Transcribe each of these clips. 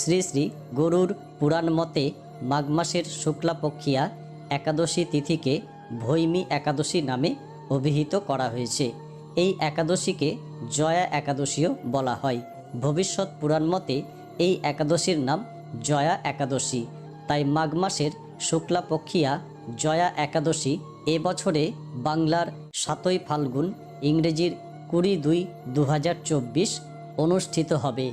শ্রী শ্রী গরুর পুরাণ মতে মাঘ মাসের শুক্লাপক্ষিয়া একাদশী তিথিকে ভৈমী একাদশী নামে অভিহিত করা হয়েছে। এই একাদশীকে জয়া একাদশীও বলা হয়। ভবিষ্যৎ পুরাণ মতে এই একাদশীর নাম জয়া একাদশী। তাই মাঘ মাসের শুক্লাপক্ষিয়া জয়া একাদশী এবছরে বাংলার সাতই ফাল্গুন ইংরেজির কুড়ি দুই দু অনুষ্ঠিত হবে।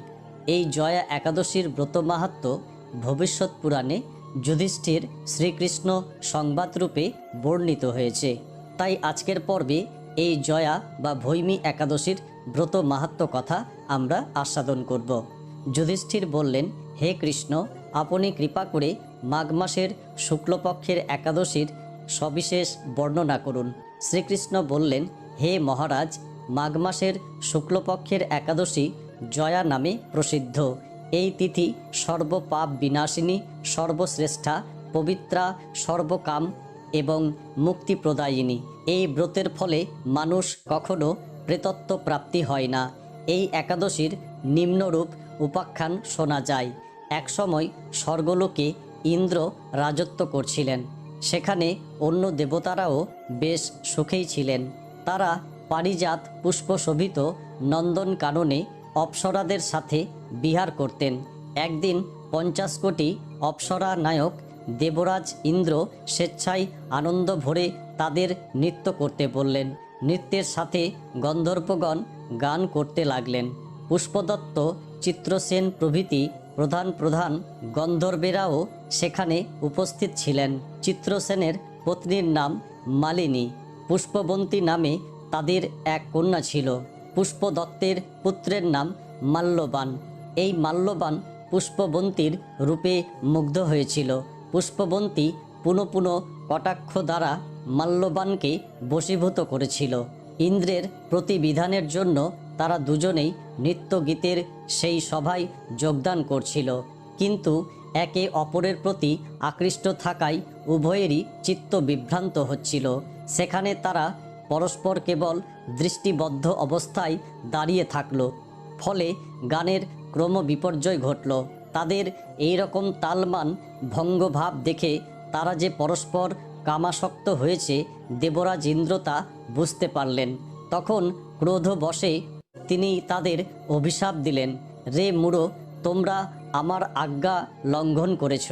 এই জয়া একাদশীর ব্রত মাহাত্ম ভবিষ্যৎ পুরাণে যুধিষ্ঠির শ্রীকৃষ্ণ সংবাদরূপে বর্ণিত হয়েছে। তাই আজকের পর্বে এই জয়া বা ভৈমী একাদশীর ব্রত মাহাত্ম কথা আমরা আস্বাদন করব। যুধিষ্ঠির বললেন, হে কৃষ্ণ, আপনি কৃপা করে মাঘ মাসের শুক্লপক্ষের একাদশীর সবিশেষ বর্ণনা করুন। শ্রীকৃষ্ণ বললেন, হে মহারাজ, মাঘ মাসের শুক্লপক্ষের একাদশী জয়া নামে প্রসিদ্ধ। এই তিথি সর্বপাপ বিনাশিনী, সর্বশ্রেষ্ঠা, পবিত্রা, সর্বকাম এবং মুক্তিপ্রদায়িনী। এই ব্রতের ফলে মানুষ কখনো প্রেতত্ব প্রাপ্তি হয় না। এই একাদশীর নিম্নরূপ উপাখ্যান শোনা যায়। একসময় স্বর্গলোকে ইন্দ্র রাজত্ব করছিলেন। সেখানে অন্য দেবতারাও বেশ সুখেই ছিলেন। তারা পারিজাত পুষ্পশোভিত নন্দন কাননে অপ্সরাদের সাথে বিহার করতেন। একদিন পঞ্চাশ কোটি অপ্সরা নায়ক দেবরাজ ইন্দ্র স্বেচ্ছায় আনন্দ ভরে তাদের নৃত্য করতে বললেন। নৃত্যের সাথে গন্ধর্বগণ গান করতে লাগলেন। পুষ্পদত্ত, চিত্রসেন প্রভৃতি প্রধান প্রধান গন্ধর্বেরাও সেখানে উপস্থিত ছিলেন। চিত্রসেনের পত্নীর নাম মালিনী। পুষ্পবন্তী নামে তাদের এক কন্যা ছিল। পুষ্পদত্তের পুত্রের নাম মাল্যবান। এই মাল্যবান পুষ্পবন্তীর রূপে মুগ্ধ হয়েছিল। পুষ্পবন্তী পুনঃ পুনঃ কটাক্ষ দ্বারা মাল্যবানকে বশীভূত করেছিল। ইন্দ্রের প্রতিবিধানের জন্য তারা দুজনেই নৃত্য গীতের সেই সভায় যোগদান করছিল। কিন্তু একে অপরের প্রতি আকৃষ্ট থাকায় উভয়েরই চিত্ত বিভ্রান্ত হচ্ছিল। সেখানে তারা পরস্পর কেবল দৃষ্টিবদ্ধ অবস্থায় দাঁড়িয়ে থাকল, ফলে গানের ক্রম বিপর্যয় ঘটল। তাদের এই রকম তালমান ভঙ্গভাব দেখে তারা যে পরস্পর কামাসক্ত হয়েছে, দেবরাজ ইন্দ্র তা বুঝতে পারলেন। তখন ক্রোধ বসে তিনি তাদের অভিশাপ দিলেন, রে মুড়ো, তোমরা আমার আজ্ঞা লঙ্ঘন করেছ।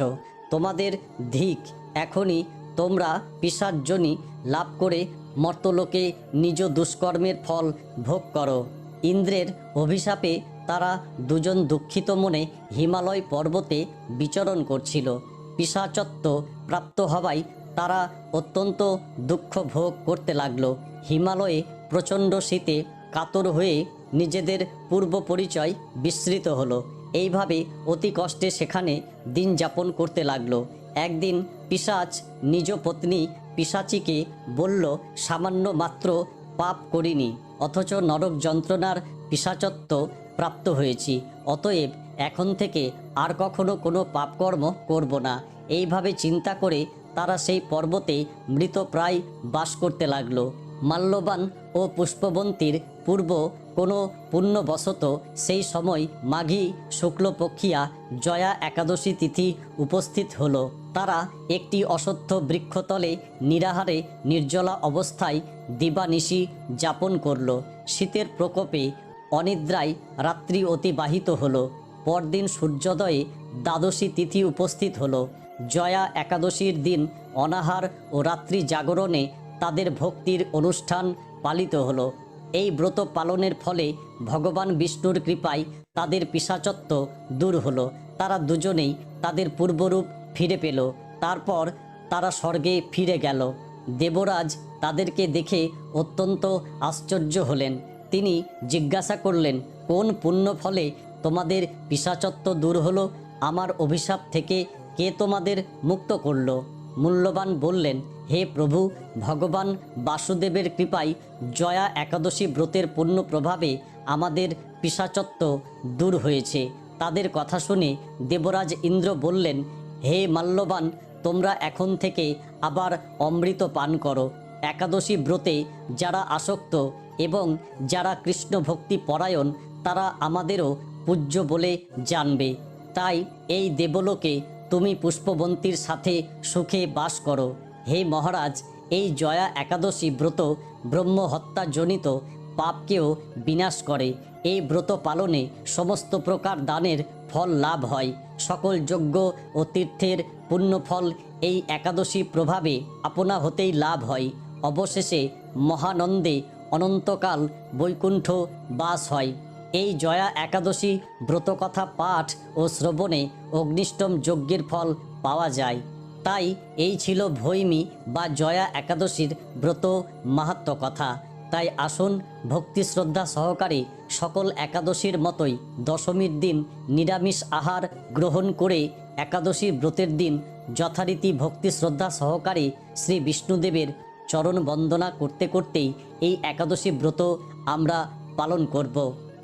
তোমাদের ধিক এখনই তোমরা পিসার্জনী লাভ করে মর্তলোকে নিজ দুষ্কর্মের ফল ভোগ করো। ইন্দ্রের অভিশাপে তারা দুজন দুঃখিত মনে হিমালয় পর্বতে বিচরণ করছিল। পিসাচত্ব প্রাপ্ত হওয়ায় তারা অত্যন্ত দুঃখ ভোগ করতে লাগল। হিমালয়ে প্রচণ্ড শীতে কাতর হয়ে নিজেদের পূর্ব পরিচয় বিস্মৃত হলো। এইভাবে অতি কষ্টে সেখানে দিন যাপন করতে লাগল। একদিন পিসাচ নিজ পত্নী পিসাচিকে বলল, সামান্য মাত্র পাপ করিনি, অথচ নরক যন্ত্রণার পিসাচত্ব প্রাপ্ত হয়েছি। অতএব এখন থেকে আর কখনো কোনো পাপকর্ম করব না। এইভাবে চিন্তা করে তারা সেই পর্বতে মৃতপ্রায় বাস করতে লাগল। মাল্যবান ও পুষ্পবন্তীর পূর্ব কোনো পুণ্যবশত সেই সময় মাঘী শুক্লপক্ষিয়া জয়া একাদশী তিথি উপস্থিত হলো। তারা একটি অসত্য বৃক্ষতলে নিরাহারে, নির্জলা অবস্থায় দিবানিশি যাপন করল। শীতের প্রকোপে অনিদ্রায় রাত্রি অতিবাহিত হলো। পরদিন সূর্যোদয়ে দ্বাদশী তিথি উপস্থিত হলো। জয়া একাদশীর দিন অনাহার ও রাত্রি জাগরণে তাদের ভক্তির অনুষ্ঠান পালিত হলো। এই ব্রত পালনের ফলে ভগবান বিষ্ণুর কৃপায় তাদের পিসাচত্ব দূর হলো। তারা দুজনেই তাদের পূর্বরূপ ফিরে পেল। তারপর তারা স্বর্গে ফিরে গেল। দেবরাজ তাদেরকে দেখে অত্যন্ত আশ্চর্য হলেন। তিনি জিজ্ঞাসা করলেন, কোন পুণ্য ফলে তোমাদের পিসাচত্ব দূর হলো? আমার অভিশাপ থেকে কে তোমাদের মুক্ত করল? মূল্যবান বললেন, হে প্রভু, ভগবান বাসুদেবের কৃপায় জয়া একাদশী ব্রতের পূর্ণ প্রভাবে আমাদের পিসাচত্ব দূর হয়েছে। তাদের কথা শুনে দেবরাজ ইন্দ্র বললেন হে মাল্যবান, তোমরা এখন থেকে আবার অমৃত পান করো। একাদশী ব্রতে যারা আসক্ত এবং যারা কৃষ্ণ ভক্তি পরায়ণ, তারা আমাদেরও পূজ্য বলে জানবে। তাই এই দেবলোকে তুমি পুষ্পবন্তীর সাথে সুখে বাস করো। হে মহারাজ, এই জয়া একাদশী ব্রত ব্রহ্ম হত্যাজনিত পাপকেও বিনাশ করে। এই ব্রত পালনে সমস্ত প্রকার দানের ফল লাভ হয়। সকল যজ্ঞ ও তীর্থের পুণ্যফল এই একাদশী প্রভাবে আপনা হতেই লাভ হয়। অবশেষে মহানন্দে অনন্তকাল বৈকুণ্ঠ বাস হয়। এই জয়া একাদশী ব্রতকথা পাঠ ও শ্রবণে অগ্নিষ্টম যজ্ঞের ফল পাওয়া যায়। তাই এই ছিল ভৈমী বা জয়া একাদশীর ব্রত মাহাত্ম কথা। তাই আসুন ভক্তি শ্রদ্ধা সহকারে সকল একাদশীর মতোই দশমীর দিন নিরামিষ আহার গ্রহণ করে একাদশী ব্রতের দিন যথারীতি ভক্তি শ্রদ্ধা সহকারে শ্রী বিষ্ণুদেবের চরণ বন্দনা করতে করতেই এই একাদশী ব্রত আমরা পালন করব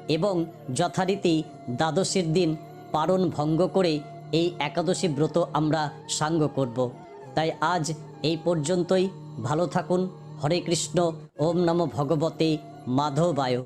এবং যথারীতি দ্বাদশীর দিন পারণ ভঙ্গ করে এই একাদশী ব্রত আমরা সাঙ্গ করব। তাই আজ এই পর্যন্তই। ভালো থাকুন। হরে কৃষ্ণ ওম নম ভগবতে মাধবায়।